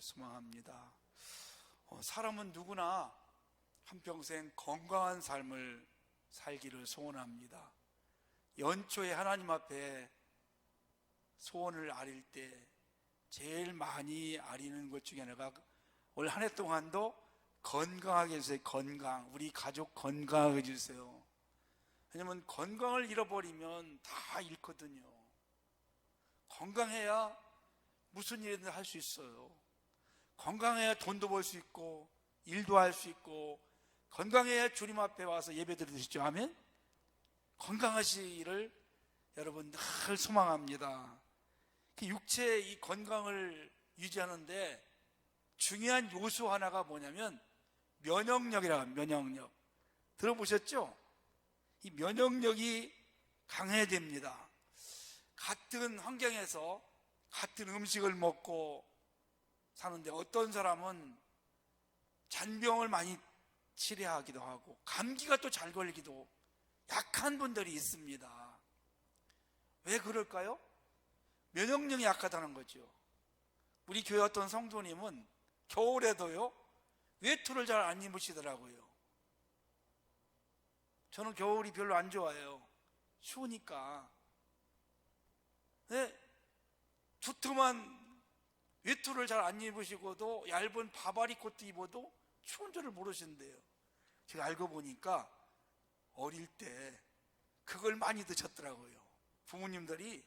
소망합니다. 어, 사람은 누구나 한평생 건강한 삶을 살기를 소원합니다. 연초에 하나님 앞에 소원을 아릴 때 제일 많이 아리는 것 중에 하나가 올 한 해 동안도 건강하게 해주세요. 건강. 우리 가족 건강하게 해주세요. 왜냐면 건강을 잃어버리면 다 잃거든요. 건강해야 무슨 일이든 할 수 있어요. 건강해야 돈도 벌 수 있고, 일도 할 수 있고, 건강해야 주님 앞에 와서 예배 드리시죠. 아멘? 건강하시기를 여러분 늘 소망합니다. 그 육체의 이 건강을 유지하는데 중요한 요소 하나가 뭐냐면 면역력이라 면역력. 들어보셨죠? 이 면역력이 강해야 됩니다. 같은 환경에서 같은 음식을 먹고 사는데 어떤 사람은 잔병을 많이 치료하기도 하고 감기가 또 잘 걸리기도 약한 분들이 있습니다. 왜 그럴까요? 면역력이 약하다는 거죠. 우리 교회 어떤 성도님은 겨울에도요, 외투를 잘 안 입으시더라고요. 저는 겨울이 별로 안 좋아해요. 추우니까. 네, 두툼한 외투를 잘 안 입으시고도 얇은 바바리 코트 입어도 추운 줄을 모르신대요. 제가 알고 보니까 어릴 때 그걸 많이 드셨더라고요. 부모님들이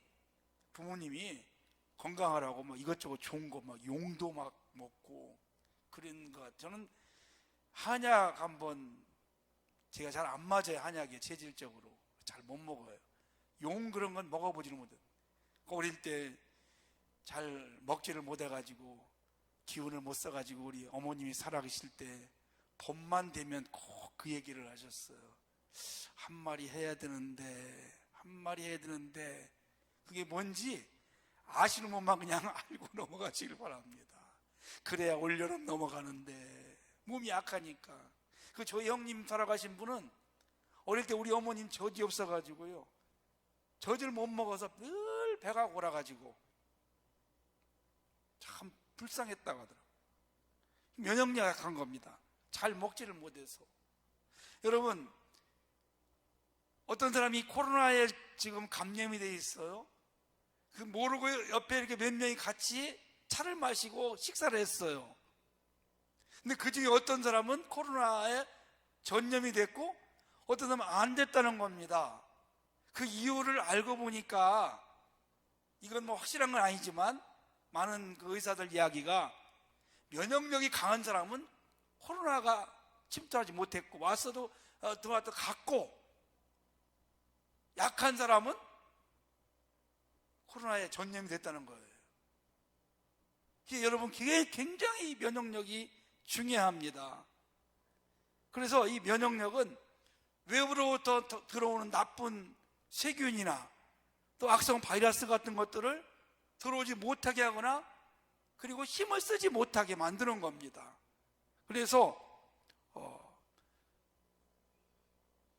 부모님이 건강하라고 막 이것저것 좋은 거 막 용도 막 먹고 그런 것 저는 한약 한번 제가 잘 안 맞아요 한약에 체질적으로 잘 못 먹어요 용 그런 건 먹어보지는 못해요 어릴 때 잘 먹지를 못해가지고 기운을 못 써가지고 우리 어머님이 살아계실 때 봄만 되면 꼭 그 얘기를 하셨어요 한 마리 해야 되는데 한 마리 해야 되는데 그게 뭔지 아시는 분만 그냥 알고 넘어가시길 바랍니다. 그래야 올여름 넘어가는데 몸이 약하니까. 그 저희 형님 살아가신 분은 어릴 때 우리 어머님 젖이 없어가지고요. 젖을 못 먹어서 늘 배가 골아가지고 참 불쌍했다고 하더라고요. 면역력 약한 겁니다. 잘 먹지를 못해서. 여러분, 어떤 사람이 코로나에 지금 감염이 돼 있어요. 그 모르고 옆에 이렇게 몇 명이 같이 차를 마시고 식사를 했어요. 근데 그 중에 어떤 사람은 코로나에 전염이 됐고 어떤 사람은 안 됐다는 겁니다. 그 이유를 알고 보니까 이건 뭐 확실한 건 아니지만 많은 그 의사들 이야기가 면역력이 강한 사람은 코로나가 침투하지 못했고 왔어도 어, 들어왔다 갔고 약한 사람은 코로나에 전염이 됐다는 거예요. 여러분 굉장히 면역력이 중요합니다. 그래서 이 면역력은 외부로부터 더- 들어오는 나쁜 세균이나 또 악성 바이러스 같은 것들을 들어오지 못하게 하거나 그리고 힘을 쓰지 못하게 만드는 겁니다. 그래서 어,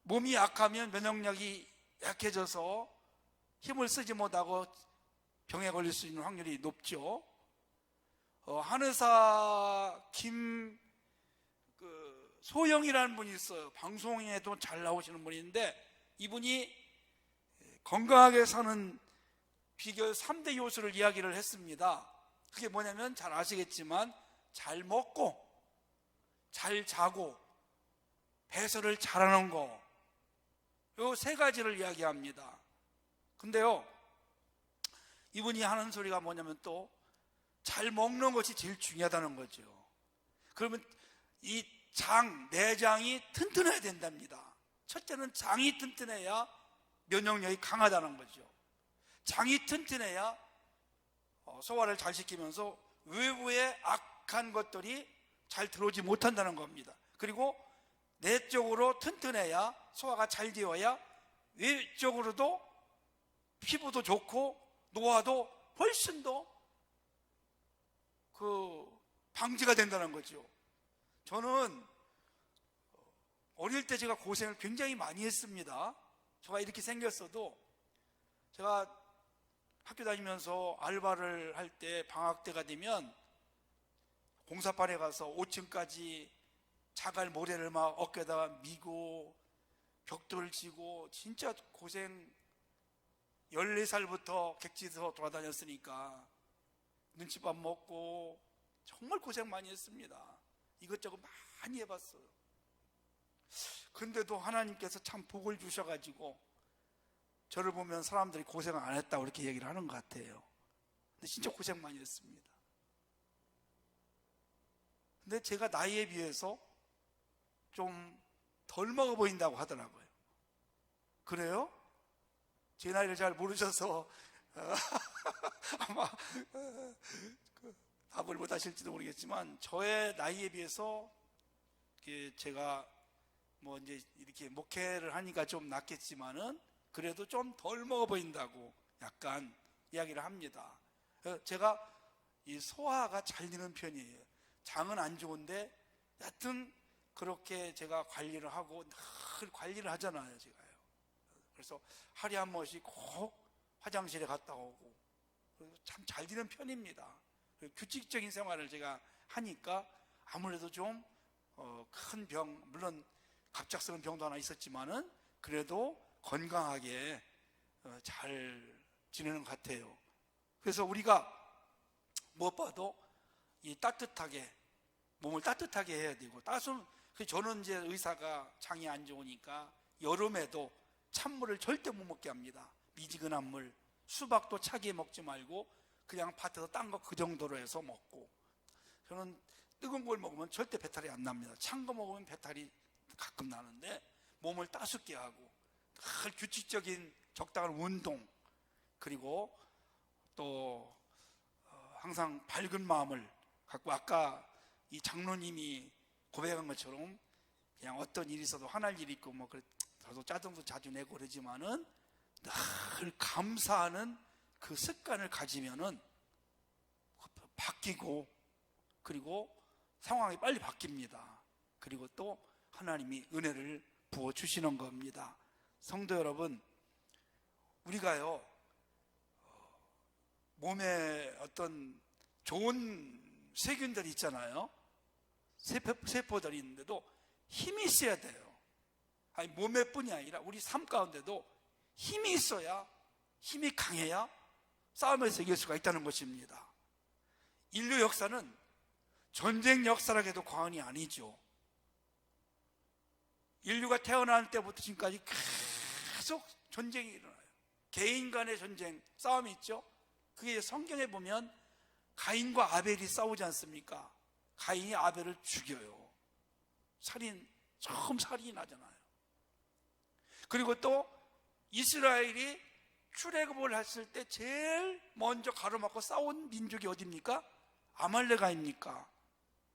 몸이 약하면 면역력이 약해져서 힘을 쓰지 못하고 병에 걸릴 수 있는 확률이 높죠. 어, 한의사 김 그, 소영이라는 분이 있어요. 방송에도 잘 나오시는 분인데 이분이 건강하게 사는 비결 3대 요소를 이야기를 했습니다. 그게 뭐냐면 잘 아시겠지만 잘 먹고 잘 자고 배설을 잘하는 거. 요 세 가지를 이야기합니다. 근데요, 이분이 하는 소리가 뭐냐면 또 잘 먹는 것이 제일 중요하다는 거죠. 그러면 이 장, 내장이 튼튼해야 된답니다. 첫째는 장이 튼튼해야 면역력이 강하다는 거죠. 장이 튼튼해야 어, 소화를 잘 시키면서 외부의 악한 것들이 잘 들어오지 못한다는 겁니다. 그리고 내적으로 튼튼해야 소화가 잘 되어야 외적으로도 피부도 좋고 노화도 훨씬 더 그 방지가 된다는 거죠. 저는 어릴 때 제가 고생을 굉장히 많이 했습니다. 제가 이렇게 생겼어도 제가 학교 다니면서 알바를 할 때 방학 때가 되면 공사판에 가서 5층까지 자갈 모래를 막 어깨에다가 미고 벽돌을 지고 진짜 고생 14살부터 객지에서 돌아다녔으니까 눈치밥 먹고 정말 고생 많이 했습니다. 이것저것 많이 해봤어요. 근데도 하나님께서 참 복을 주셔가지고 저를 보면 사람들이 고생 안 했다고 이렇게 얘기를 하는 것 같아요. 근데 진짜 고생 많이 했습니다. 근데 제가 나이에 비해서 좀 덜 먹어 보인다고 하더라고요. 그래요? 제 나이를 잘 모르셔서 아마 어, 그 답을 못 하실지도 모르겠지만 저의 나이에 비해서 제가 뭐 이제 이렇게 목회를 하니까 좀 낫겠지만은 그래도 좀 덜 먹어 보인다고 약간 이야기를 합니다. 어, 제가 이 소화가 잘 되는 편이에요. 장은 안 좋은데 여튼 그렇게 제가 관리를 하고 늘 관리를 하잖아요, 제가요. 그래서 하루에 한 번씩 꼭 화장실에 갔다 오고 참 잘 되는 편입니다. 규칙적인 생활을 제가 하니까 아무래도 좀 큰 병, 물론 갑작스러운 병도 하나 있었지만은 그래도 건강하게 어, 잘 지내는 것 같아요. 그래서 우리가 무엇봐도 이 따뜻하게 몸을 따뜻하게 해야 되고 따순 그 저는 이제 의사가 장이 안 좋으니까 여름에도 찬물을 절대 못 먹게 합니다. 미지근한 물, 수박도 차게 먹지 말고 그냥 밭에서 딴 거 그 정도로 해서 먹고 저는 뜨거운 걸 먹으면 절대 배탈이 안 납니다. 찬 거 먹으면 배탈이 가끔 나는데 몸을 따숩게 하고 늘 규칙적인 적당한 운동 그리고 또 어, 항상 밝은 마음을 갖고 아까 이 장로님이 고백한 것처럼 그냥 어떤 일이 있어도 화날 일이 있고 뭐 그래 저도 짜증도 자주 내고 그러지만은 늘 감사하는 그 습관을 가지면은 바뀌고 그리고 상황이 빨리 바뀝니다. 그리고 또 하나님이 은혜를 부어 주시는 겁니다. 성도 여러분, 우리가요 어, 몸에 어떤 좋은 세균들이 있잖아요. 세포, 세포 들이 있는데도 힘이 있어야 돼요. 아니 몸에 뿐이 아니라 우리 삶 가운데도 힘이 있어야 힘이 강해야 싸움에서 이길 수가 있다는 것입니다. 인류 역사는 전쟁 역사라고 해도 과언이 아니죠. 인류가 태어날 때부터 지금까지 계속 전쟁이 일어나요. 개인 간의 전쟁, 싸움이 있죠. 그게 성경에 보면 가인과 아벨이 싸우지 않습니까? 가인이 아벨을 죽여요. 살인, 처음 살인이 나잖아요. 그리고 또 이스라엘이 출애굽을 했을 때 제일 먼저 가로막고 싸운 민족이 어디입니까? 아말레가입니까?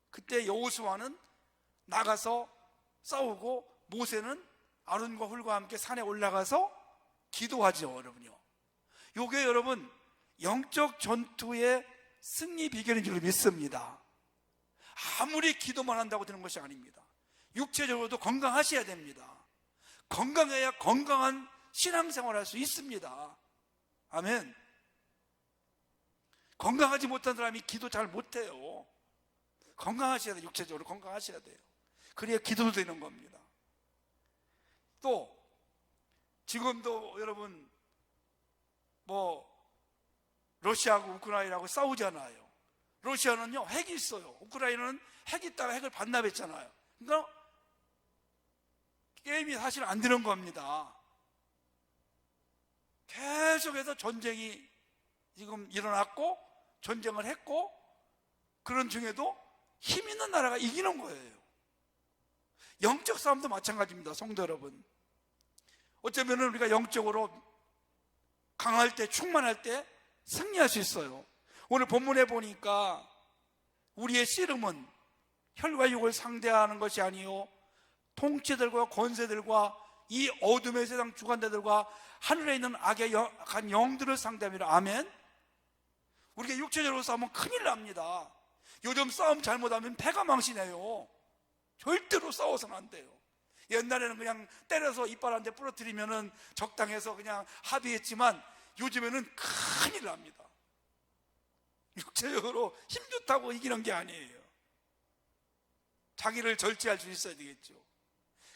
그때 여호수아는 나가서 싸우고 모세는 아론과 훌과 함께 산에 올라가서 기도하죠, 여러분요. 요게 여러분 영적 전투의 승리 비결인 줄 믿습니다. 아무리 기도만 한다고 되는 것이 아닙니다. 육체적으로도 건강하셔야 됩니다. 건강해야 건강한 신앙생활 할 수 있습니다. 아멘. 건강하지 못한 사람이 기도 잘 못해요. 건강하셔야 돼요. 육체적으로 건강하셔야 돼요. 그래야 기도도 되는 겁니다. 또, 지금도 여러분, 뭐, 러시아하고 우크라이나하고 싸우잖아요. 러시아는요, 핵이 있어요. 우크라이나는 핵이 있다가 핵을 반납했잖아요. 그러니까, 게임이 사실 안 되는 겁니다. 계속해서 전쟁이 지금 일어났고, 전쟁을 했고, 그런 중에도 힘 있는 나라가 이기는 거예요. 영적 싸움도 마찬가지입니다, 성도 여러분. 어쩌면 우리가 영적으로 강할 때, 충만할 때 승리할 수 있어요. 오늘 본문에 보니까 우리의 씨름은 혈과 육을 상대하는 것이 아니요 통치들과 권세들과 이 어둠의 세상 주관자들과 하늘에 있는 악의 간 영들을 상대합니다. 아멘. 우리가 육체적으로 싸우면 큰일 납니다. 요즘 싸움 잘못하면 패가 망신해요. 절대로 싸워서는 안 돼요. 옛날에는 그냥 때려서 이빨 한 대 부러뜨리면은 적당해서 그냥 합의했지만 요즘에는 큰일 납니다. 육체적으로 힘 좋다고 이기는 게 아니에요. 자기를 절제할 수 있어야 되겠죠.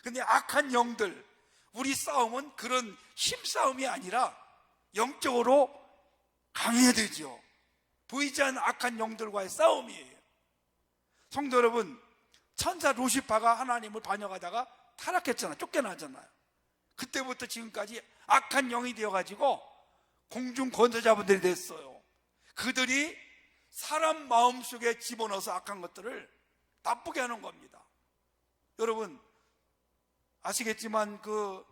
근데 악한 영들, 우리 싸움은 그런 힘싸움이 아니라 영적으로 강해야 되죠. 보이지 않는 악한 영들과의 싸움이에요. 성도 여러분, 천사 루시파가 하나님을 반역하다가 타락했잖아요. 쫓겨나잖아요. 그때부터 지금까지 악한 영이 되어가지고 공중 권세자분들이 됐어요. 그들이 사람 마음 속에 집어넣어서 악한 것들을 나쁘게 하는 겁니다. 여러분 아시겠지만 그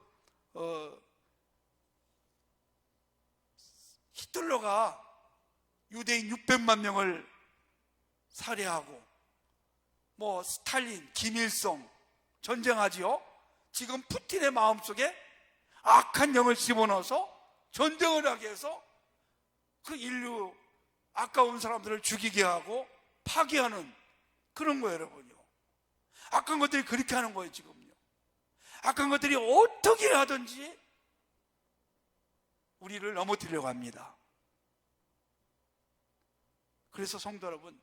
어, 히틀러가 유대인 600만 명을 살해하고 뭐 스탈린, 김일성 전쟁하지요. 지금 푸틴의 마음속에 악한 영을 집어넣어서 전쟁을 하게 해서 그 인류 아까운 사람들을 죽이게 하고 파괴하는 그런 거예요, 여러분요. 악한 것들이 그렇게 하는 거예요, 지금요. 악한 것들이 어떻게 하든지 우리를 넘어뜨리려고 합니다. 그래서 성도 여러분,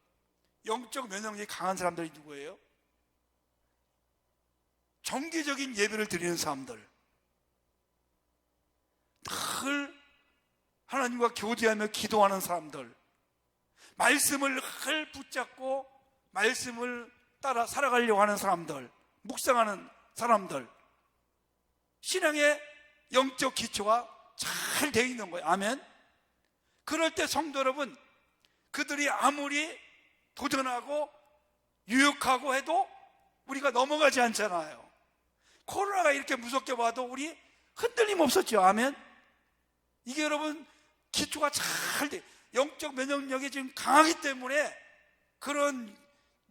영적 면역력이 강한 사람들이 누구예요? 정기적인 예배를 드리는 사람들. 늘 하나님과 교제하며 기도하는 사람들. 말씀을 늘 붙잡고 말씀을 따라 살아가려고 하는 사람들. 묵상하는 사람들. 신앙의 영적 기초가 잘 되어 있는 거예요. 아멘. 그럴 때 성도 여러분, 그들이 아무리 도전하고 유혹하고 해도 우리가 넘어가지 않잖아요. 코로나가 이렇게 무섭게 봐도 우리 흔들림 없었죠. 아멘. 이게 여러분 기초가 잘 돼. 영적 면역력이 지금 강하기 때문에 그런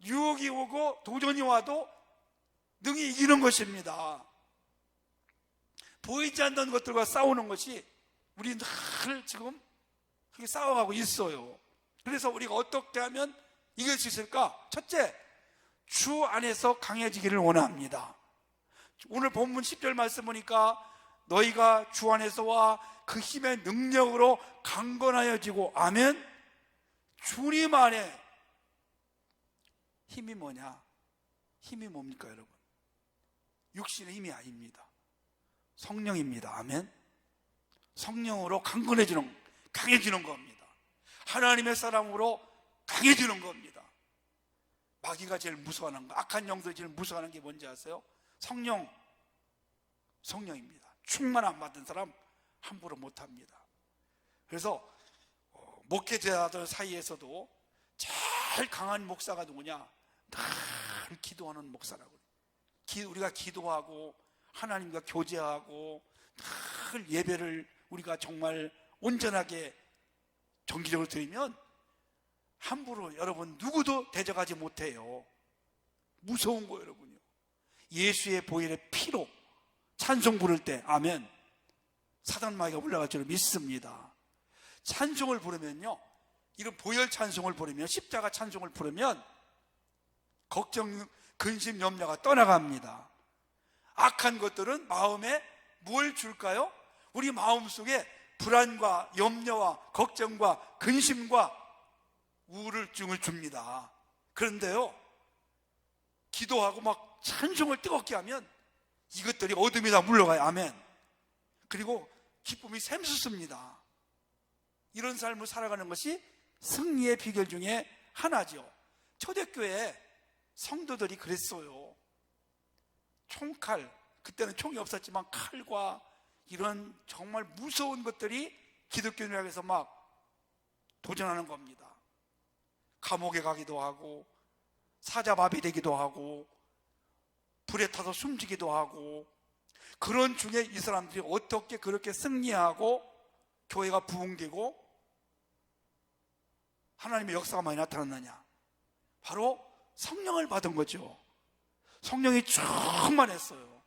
유혹이 오고 도전이 와도 능히 이기는 것입니다. 보이지 않는 것들과 싸우는 것이 우리 늘 지금 그렇게 싸워가고 있어요. 그래서 우리가 어떻게 하면 이길 수 있을까? 첫째, 주 안에서 강해지기를 원합니다. 오늘 본문 10절 말씀 보니까 너희가 주 안에서와 그 힘의 능력으로 강건하여지고 아멘. 주님 안에 힘이 뭐냐? 힘이 뭡니까, 여러분? 육신의 힘이 아닙니다. 성령입니다. 아멘. 성령으로 강건해지는, 강해지는 겁니다. 하나님의 사람으로 강해지는 겁니다. 마귀가 제일 무서워하는 거, 악한 영들이 제일 무서워하는 게 뭔지 아세요? 성령, 성령입니다. 충만 안 받은 사람 함부로 못 합니다. 그래서 어, 목회자들 사이에서도 제일 강한 목사가 누구냐? 늘 기도하는 목사라고. 기, 우리가 기도하고 하나님과 교제하고 늘 예배를 우리가 정말 온전하게 정기적으로 드리면 함부로 여러분 누구도 대적하지 못해요. 무서운 거 여러분요. 예수의 보혈의 피로 찬송 부를 때 아멘. 사단 마귀가 올라갈 줄 믿습니다. 찬송을 부르면요. 이런 보혈 찬송을 부르면 십자가 찬송을 부르면 걱정, 근심, 염려가 떠나갑니다. 악한 것들은 마음에 뭘 줄까요? 우리 마음 속에 불안과 염려와 걱정과 근심과 우울증을 줍니다. 그런데요, 기도하고 막 찬송을 뜨겁게 하면 이것들이 어둠이 다 물러가요. 아멘. 그리고 기쁨이 샘솟습니다. 이런 삶을 살아가는 것이 승리의 비결 중에 하나죠. 초대교회 성도들이 그랬어요. 총칼, 그때는 총이 없었지만 칼과 이런 정말 무서운 것들이 기독교인에게서 막 도전하는 겁니다. 감옥에 가기도 하고, 사자밥이 되기도 하고, 불에 타서 숨지기도 하고, 그런 중에 이 사람들이 어떻게 그렇게 승리하고, 교회가 부흥되고, 하나님의 역사가 많이 나타났느냐? 바로 성령을 받은 거죠. 성령이 충만했어요.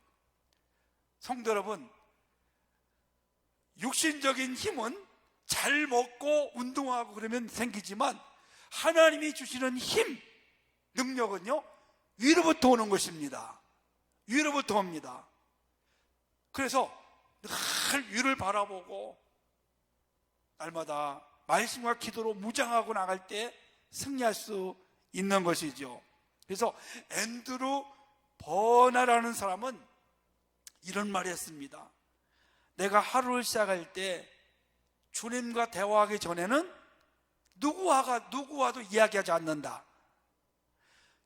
성도 여러분, 육신적인 힘은 잘 먹고 운동하고 그러면 생기지만 하나님이 주시는 힘, 능력은요, 위로부터 오는 것입니다. 위로부터 옵니다. 그래서 늘 위를 바라보고 날마다 말씀과 기도로 무장하고 나갈 때 승리할 수 있는 것이죠. 그래서 앤드루 버나라는 사람은 이런 말을 했습니다. 내가 하루를 시작할 때 주님과 대화하기 전에는 누구와가 누구와도 이야기하지 않는다.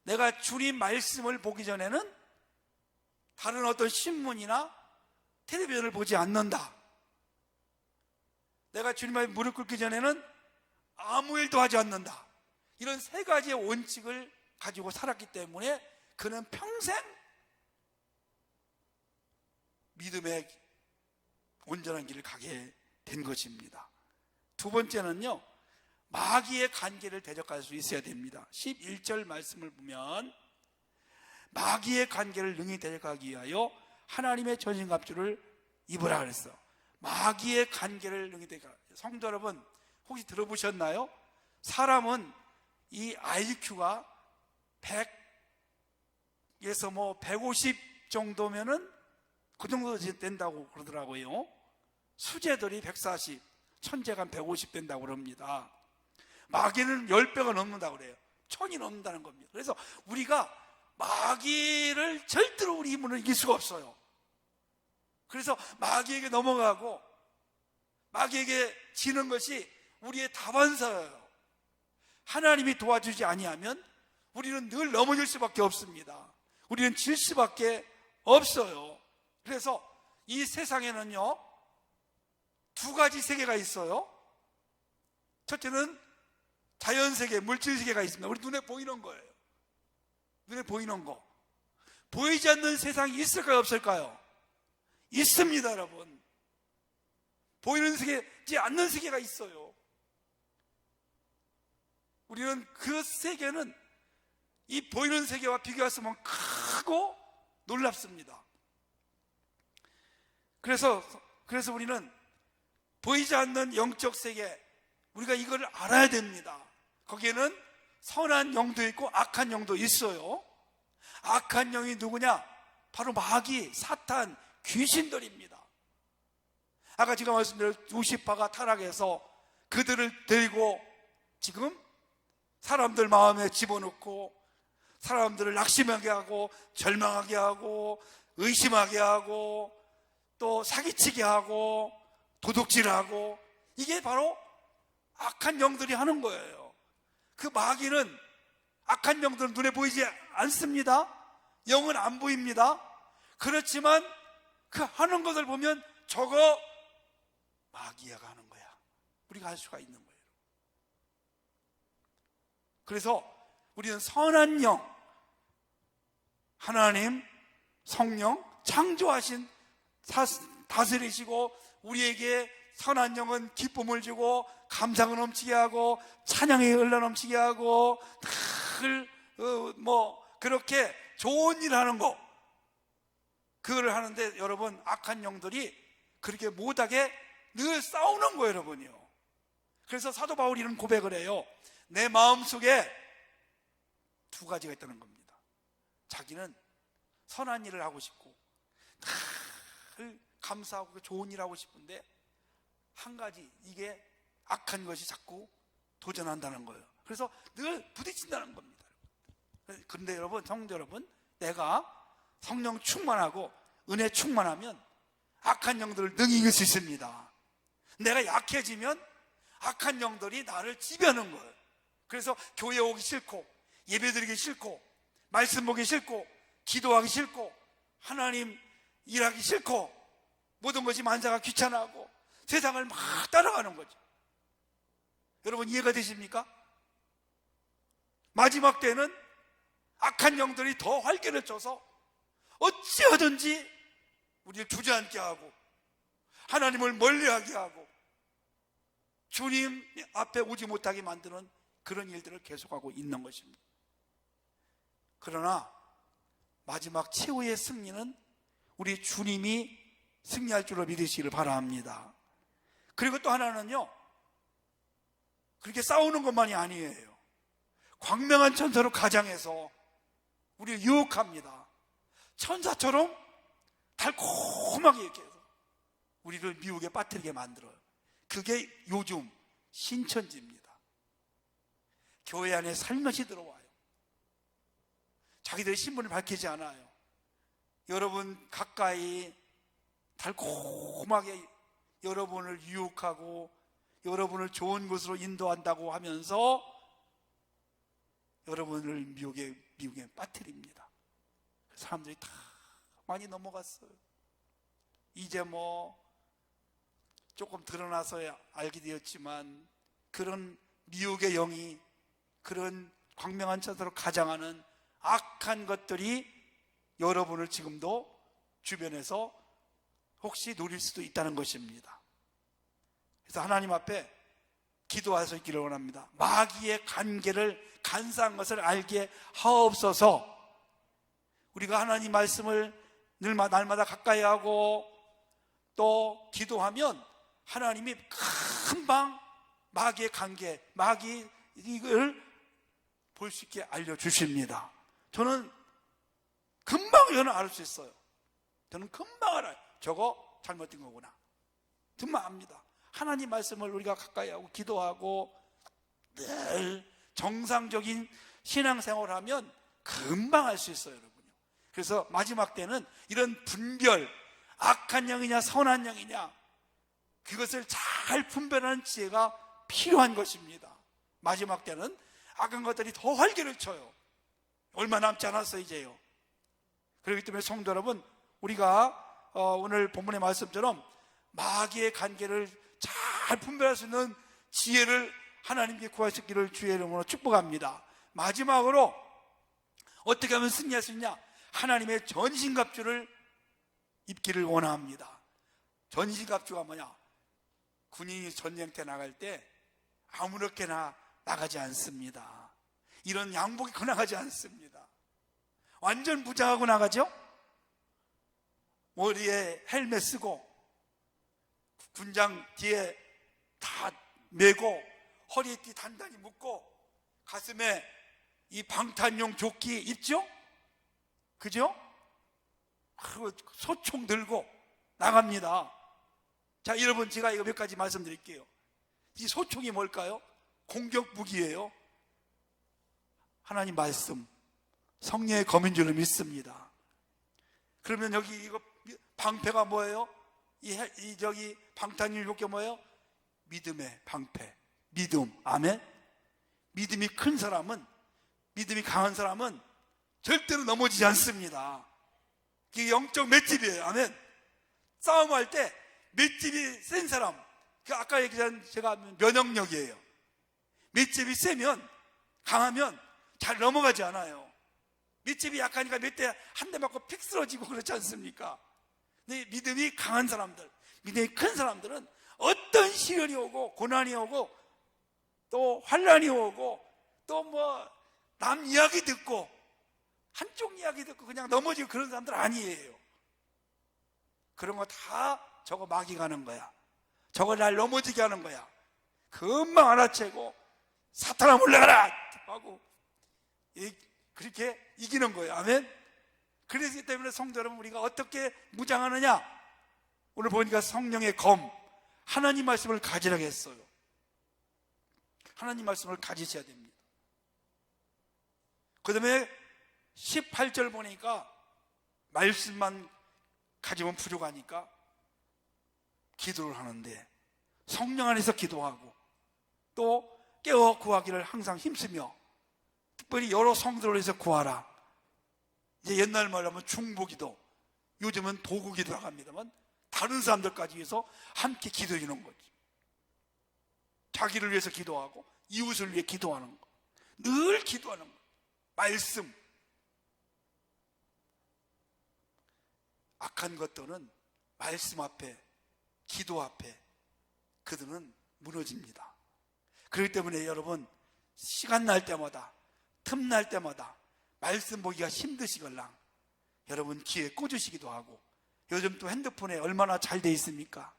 내가 주님 말씀을 보기 전에는 다른 어떤 신문이나 텔레비전을 보지 않는다. 내가 주님 앞에 무릎 꿇기 전에는 아무 일도 하지 않는다. 이런 세 가지의 원칙을 가지고 살았기 때문에 그는 평생 믿음의 온전한 길을 가게 된 것입니다. 두 번째는요, 마귀의 관계를 대적할 수 있어야 됩니다. 11절 말씀을 보면, 마귀의 관계를 능히 대적하기 위하여 하나님의 전신갑주를 입으라 그랬어. 마귀의 관계를 능히 대적. 성도 여러분, 혹시 들어보셨나요? 사람은 이 IQ가 100에서 뭐 150 정도면은 그 정도 된다고 그러더라고요. 수재들이 140, 천재가 150 된다고 그럽니다. 마귀는 10배가 넘는다고 그래요. 천이 넘는다는 겁니다. 그래서 우리가 마귀를 절대로 우리 힘으로 이길 수가 없어요. 그래서 마귀에게 넘어가고 마귀에게 지는 것이 우리의 다반사예요. 하나님이 도와주지 아니하면 우리는 늘 넘어질 수밖에 없습니다. 우리는 질 수밖에 없어요. 그래서 이 세상에는요, 두 가지 세계가 있어요. 첫째는 자연 세계, 물질 세계가 있습니다. 우리 눈에 보이는 거예요. 눈에 보이는 거. 보이지 않는 세상이 있을까요, 없을까요? 있습니다, 여러분. 보이는 세계지 않는 세계가 있어요. 우리는 그 세계는 이 보이는 세계와 비교했으면 크고 놀랍습니다. 그래서, 그래서 우리는 보이지 않는 영적 세계, 우리가 이걸 알아야 됩니다. 거기에는 선한 영도 있고 악한 영도 있어요. 악한 영이 누구냐? 바로 마귀, 사탄, 귀신들입니다. 아까 제가 말씀드린 루시파가 타락해서 그들을 들고 지금 사람들 마음에 집어넣고 사람들을 낙심하게 하고 절망하게 하고 의심하게 하고 또 사기치게 하고 도둑질하고 이게 바로 악한 영들이 하는 거예요. 그 마귀는 악한 영들은 눈에 보이지 않습니다. 영은 안 보입니다. 그렇지만 그 하는 것을 보면 저거 마귀야가 하는 거야. 우리가 알 수가 있는 거예요. 그래서 우리는 선한 영, 하나님, 성령, 창조하신 다스리시고 우리에게 선한 영은 기쁨을 주고 감상을 넘치게 하고 찬양이 흘러 넘치게 하고 늘뭐 어, 그렇게 좋은 일 하는 거. 그거를 하는데 여러분 악한 영들이 그렇게 못하게 늘 싸우는 거예요 여러분이요. 그래서 사도 바울이 이런 고백을 해요. 내 마음속에 두 가지가 있다는 겁니다. 자기는 선한 일을 하고 싶고 늘 감사하고 좋은 일 하고 싶은데 한 가지 이게 악한 것이 자꾸 도전한다는 거예요. 그래서 늘 부딪힌다는 겁니다. 그런데 여러분, 성도 여러분, 내가 성령 충만하고 은혜 충만하면 악한 영들을 능히 이길 수 있습니다. 내가 약해지면 악한 영들이 나를 지배하는 거예요. 그래서 교회 오기 싫고 예배 드리기 싫고 말씀 보기 싫고 기도하기 싫고 하나님 일하기 싫고 모든 것이 만사가 귀찮아하고 세상을 막 따라가는 거죠. 여러분 이해가 되십니까? 마지막 때는 악한 영들이 더 활개를 쳐서 어찌하든지 우리를 주저앉게 하고 하나님을 멀리하게 하고 주님 앞에 오지 못하게 만드는 그런 일들을 계속하고 있는 것입니다. 그러나 마지막 최후의 승리는 우리 주님이 승리할 줄로 믿으시기를 바랍니다. 그리고 또 하나는요, 그렇게 싸우는 것만이 아니에요. 광명한 천사로 가장해서 우리를 유혹합니다. 천사처럼 달콤하게 이렇게 해서 우리를 미혹에 빠뜨리게 만들어요. 그게 요즘 신천지입니다. 교회 안에 살며시 들어와요. 자기들의 신분을 밝히지 않아요. 여러분 가까이 달콤하게 여러분을 유혹하고 여러분을 좋은 곳으로 인도한다고 하면서 여러분을 미혹에 미혹에 빠뜨립니다. 사람들이 다 많이 넘어갔어요. 이제 뭐 조금 드러나서야 알게 되었지만 그런 미혹의 영이 그런 광명한 자세로 가장하는 악한 것들이 여러분을 지금도 주변에서 혹시 누릴 수도 있다는 것입니다. 그래서 하나님 앞에 기도하시기를 원합니다. 마귀의 관계를 간사한 것을 알게 하옵소서. 우리가 하나님 말씀을 늘 날마다 가까이 하고 또 기도하면 하나님이 금방 마귀의 관계, 마귀 이걸 볼 수 있게 알려 주십니다. 저는 금방 이거는 알 수 있어요. 저는 금방 알아요. 저거 잘못된 거구나. 금방 압니다. 하나님 말씀을 우리가 가까이 하고 기도하고 늘 정상적인 신앙생활을 하면 금방 알 수 있어요, 여러분요. 그래서 마지막 때는 이런 분별, 악한 영이냐 선한 영이냐 그것을 잘 분별하는 지혜가 필요한 것입니다. 마지막 때는 악한 것들이 더 활개를 쳐요. 얼마 남지 않았어 이제요. 그렇기 때문에 성도 여러분, 우리가 어, 오늘 본문의 말씀처럼 마귀의 관계를 잘 분별할 수 있는 지혜를 하나님께 구하시기를 주의 이름으로 축복합니다. 마지막으로 어떻게 하면 승리할 수 있냐? 하나님의 전신갑주를 입기를 원합니다. 전신갑주가 뭐냐? 군인이 전쟁터 나갈 때 아무렇게나 나가지 않습니다. 이런 양복이 거나가지 않습니다. 완전 무장하고 나가죠? 머리에 헬멧 쓰고 군장 뒤에 다 메고 허리에 띠 단단히 묶고 가슴에 이 방탄용 조끼 있죠? 그죠? 소총 들고 나갑니다. 자, 여러분 제가 이거 몇 가지 말씀드릴게요. 이 소총이 뭘까요? 공격 무기예요. 하나님 말씀, 성령의 검인 줄을 믿습니다. 그러면 여기 이거 방패가 뭐예요? 이, 이 저기 방탄유 요게 뭐예요? 믿음의 방패. 믿음. 아멘. 믿음이 큰 사람은 믿음이 강한 사람은 절대로 넘어지지 않습니다. 그게 영적 맷집이에요. 아멘. 싸움할 때 맷집이 센 사람. 그 아까 얘기한 제가 면역력이에요. 맷집이 세면 강하면 잘 넘어가지 않아요. 맷집이 약하니까 몇 대 한 대 맞고 픽 쓰러지고 그렇지 않습니까? 근데 믿음이 강한 사람들, 믿음이 큰 사람들은 어떤 시련이 오고 고난이 오고 또 환란이 오고 또 뭐 남 이야기 듣고 한쪽 이야기 듣고 그냥 넘어지고 그런 사람들 아니에요. 그런 거 다 저거 마귀 가는 거야. 저걸 날 넘어지게 하는 거야. 금방 알아채고 사탄아 물러가라 하고 그렇게 이기는 거예요. 아멘. 그렇기 때문에 성도 여러분 우리가 어떻게 무장하느냐? 오늘 보니까 성령의 검 하나님 말씀을 가지라고 했어요. 하나님 말씀을 가지셔야 됩니다. 그 다음에 18절 보니까 말씀만 가지면 부족하니까 기도를 하는데 성령 안에서 기도하고 또 깨어 구하기를 항상 힘쓰며 특별히 여러 성도를 해서 구하라. 이제 옛날 말로 하면 중보기도, 요즘은 도구기도 합니다만 다른 사람들까지 위해서 함께 기도해 주는 거지. 자기를 위해서 기도하고 이웃을 위해 기도하는 거. 늘 기도하는 거. 말씀. 악한 것들은 말씀 앞에, 기도 앞에 그들은 무너집니다. 그렇기 때문에 여러분, 시간 날 때마다, 틈 날 때마다 말씀 보기가 힘드시걸랑 여러분 귀에 꽂으시기도 하고 요즘 또 핸드폰에 얼마나 잘 돼 있습니까?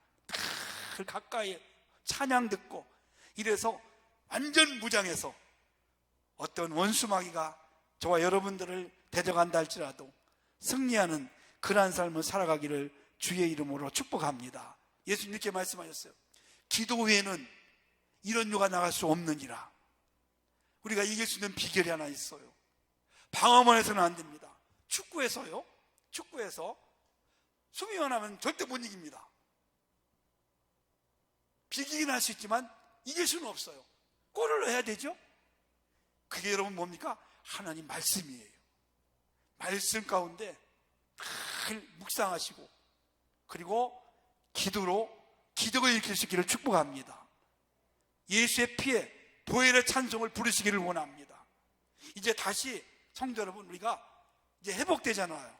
늘 가까이 찬양 듣고 이래서 완전 무장해서 어떤 원수마귀가 저와 여러분들을 대적한다 할지라도 승리하는 그러한 삶을 살아가기를 주의 이름으로 축복합니다. 예수님 이렇게 말씀하셨어요. 기도 후에는 이런 유가 나갈 수 없느니라. 우리가 이길 수 있는 비결이 하나 있어요. 방어만 해서는 안 됩니다. 축구에서요. 축구에서 수비만 하면 절대 못 이깁니다. 비기긴 할 수 있지만 이길 수는 없어요. 골을 넣어야 되죠. 그게 여러분 뭡니까? 하나님 말씀이에요. 말씀 가운데 늘 묵상하시고 그리고 기도로 기적을 일으킬 수 있기를 축복합니다. 예수의 피에 보혈의 찬송을 부르시기를 원합니다. 이제 다시 성도 여러분 우리가 이제 회복되잖아요.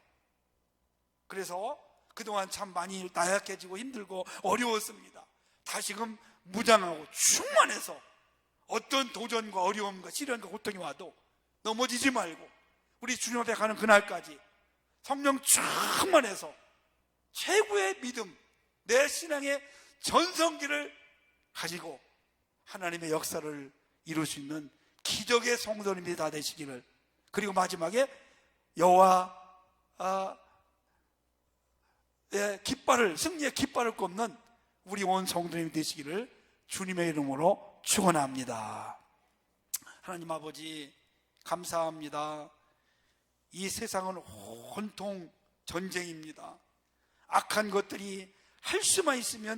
그래서 그동안 참 많이 나약해지고 힘들고 어려웠습니다. 다시금 무장하고 충만해서 어떤 도전과 어려움과 시련과 고통이 와도 넘어지지 말고 우리 주님 앞에 가는 그날까지 성령 충만해서 최고의 믿음, 내 신앙의 전성기를 가지고 하나님의 역사를 이룰 수 있는 기적의 성도님들이 다 되시기를 그리고 마지막에 여호와 아, 의 깃발을 승리의 깃발을 꼽는 우리 온 성도님이 되시기를 주님의 이름으로 축원합니다. 하나님 아버지 감사합니다. 이 세상은 온통 전쟁입니다. 악한 것들이 할 수만 있으면